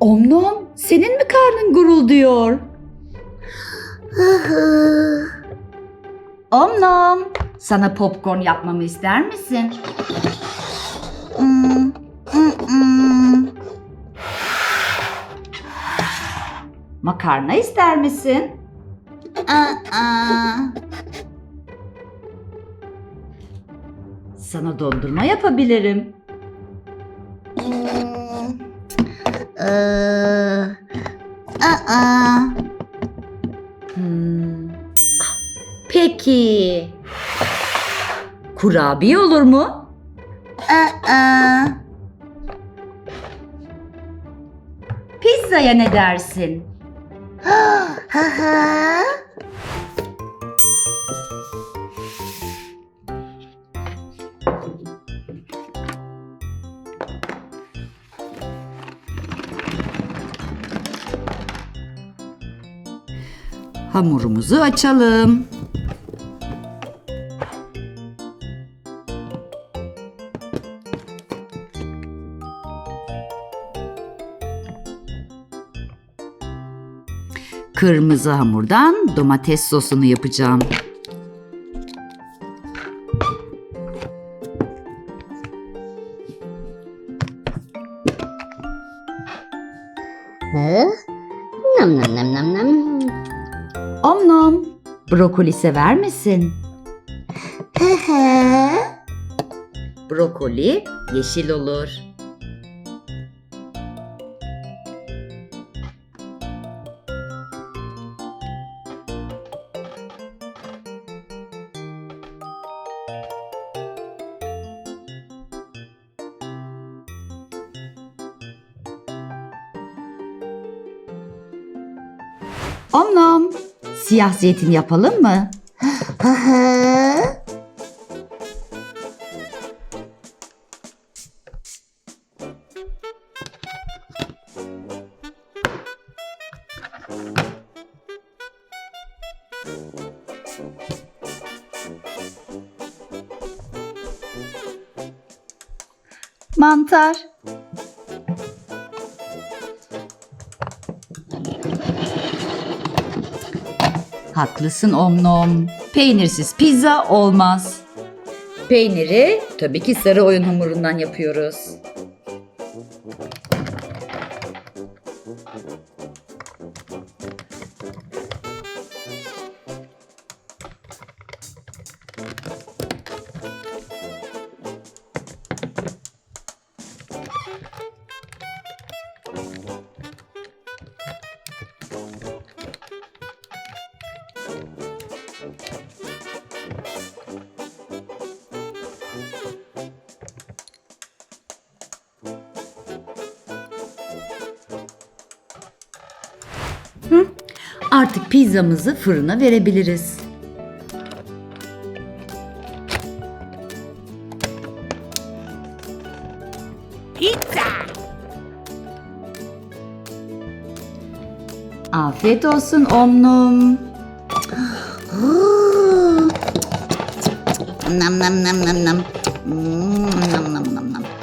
Omnom, senin mi karnın gurulduyor? Omnom, sana popcorn yapmamı ister misin? Makarna ister misin? Sana dondurma yapabilirim. Hmm. Peki. Kurabiye olur mu? Pizzaya ne dersin? Hamurumuzu açalım. Kırmızı hamurdan domates sosunu yapacağım. Nam nam nam nam nam. Om nom. Brokoli sever misin? Brokoli yeşil olur. Om nom. Siyah zeytin yapalım mı? Mantar. Haklısın Omnom. Peynirsiz pizza olmaz. Peyniri tabii ki sarı oyun hamurundan yapıyoruz. Hı? Artık pizzamızı fırına verebiliriz. Afiyet olsun Omnum. Nam nam nam nam nam. Hmm, nam